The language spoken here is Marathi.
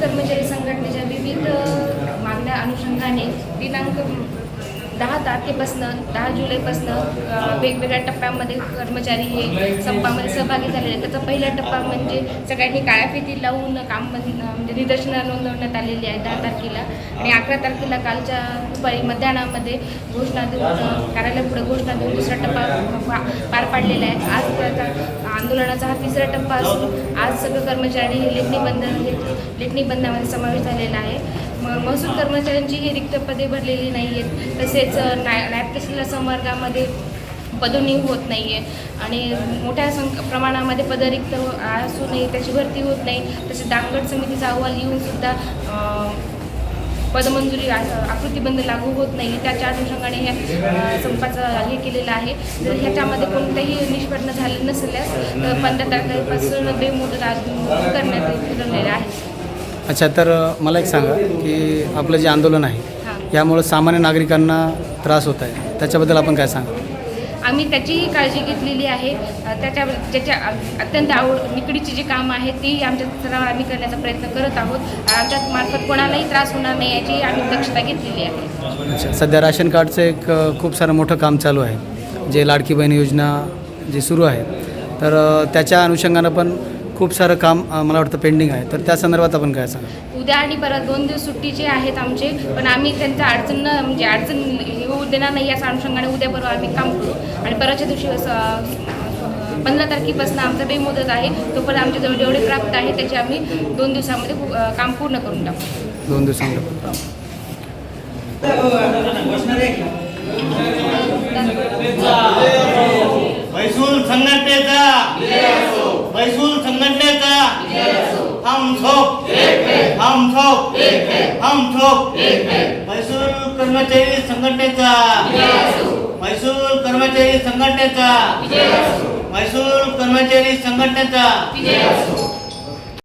कर्मचारी संघटनेच्या विविध मागण्या अनुषंगाने दिनांक दहा तारखेपासनं दहा जुलैपासनं वेगवेगळ्या टप्प्यामध्ये कर्मचारी हे संपामध्ये सहभागी झालेले आहेत. त्याचा पहिला टप्पा म्हणजे सगळ्यांनी काळ्या फिती लावून काम म्हणजे, म्हणजे निदर्शनं नोंदवण्यात आलेली आहे दहा तारखेला. आणि अकरा तारखेला कालच्या दुपारी मध्याह्नामध्ये घोषणा देऊन कार्यालयापुढे घोषणा देऊन दुसरा टप्पा पा- पार पाडलेला आहे. आज त्याचा आंदोलनाचा हा तिसरा टप्पा असून आज सगळे कर्मचारी हे लेखणी बंधन हे लेखणी बंधामध्ये समावेश झालेला आहे. म- महसूल कर्मचाऱ्यांची ही रिक्त पदे भरलेली नाही आहेत तसेच नाय नायब तहसीलदार संवर्गामध्ये पदोन्नी होत नाही आहे आणि मोठ्या संख प्रमाणामध्ये पदरिक्त हो, असूनही त्याची भरती होत नाही. तसेच दांगट समितीचा अहवाल येऊनसुद्धा पदमंजुरी आकृतीबंध लागू होत नाही त्याच्या अनुषंगाने ह्या संपाचा संपाचं हे केलेलं आहे. जर ह्याच्यामध्ये कोणतंही निष्पन्न झालं नसल्यास तर पंधरा तारखेपासून बेमुदत करण्यात ठरवलेलं आहे. अच्छा तर मला एक सांगा की आपलं जे आंदोलन आहे यामुळं सामान्य नागरिकांना त्रास होत आहे. त्याच्याबद्दल आपण काय सांगा आम्ही त्याचीही काळजी घेतलेली आहे. त्याच्या ज्याच्या अत्यंत आवड निकडीची जी कामं आहेत ती आमच्या सर्व आम्ही करण्याचा प्रयत्न करत आहोत. आमच्या मार्फत कोणालाही त्रास होणार नाही याची आम्ही दक्षता घेतलेली आहे. अच्छा सध्या राशन कार्डचं एक अ, खूप सारं मोठं काम चालू आहे जे लाडकी बहीण योजना जे सुरू आहे. तर अ, त्याच्या अनुषंगानं पण खूप सारं काम अ, मला वाटतं पेंडिंग आहे. तर त्या संदर्भात आपण काय सांगा उद्या आणि परत दोन दिवस सुट्टीचे आहेत आमचे पण आम्ही त्यांचा अडचण न म्हणजे अडचण येऊ देणार नाही याच्या अनुषंगाने उद्या परवा आम्ही काम करू. आणि परवाच्या दिवशी असं पंधरा तारखेपासून आमचा बेमुदत आहे. तोपर्यंत आमच्याजवळ जेवढे प्राप्त आहे त्याचे आम्ही दोन दिवसामध्ये अ, काम पूर्ण करून टाकू. दोन दिवसांमध्ये. मैसूर संघटनेचा मैसूर हम सोप हम सोप हम सोप मैसूर कर्मचारी संघटनेचा। मैसूर कर्मचारी संघटनेचा। मैसूर कर्मचारी संघटनेचा।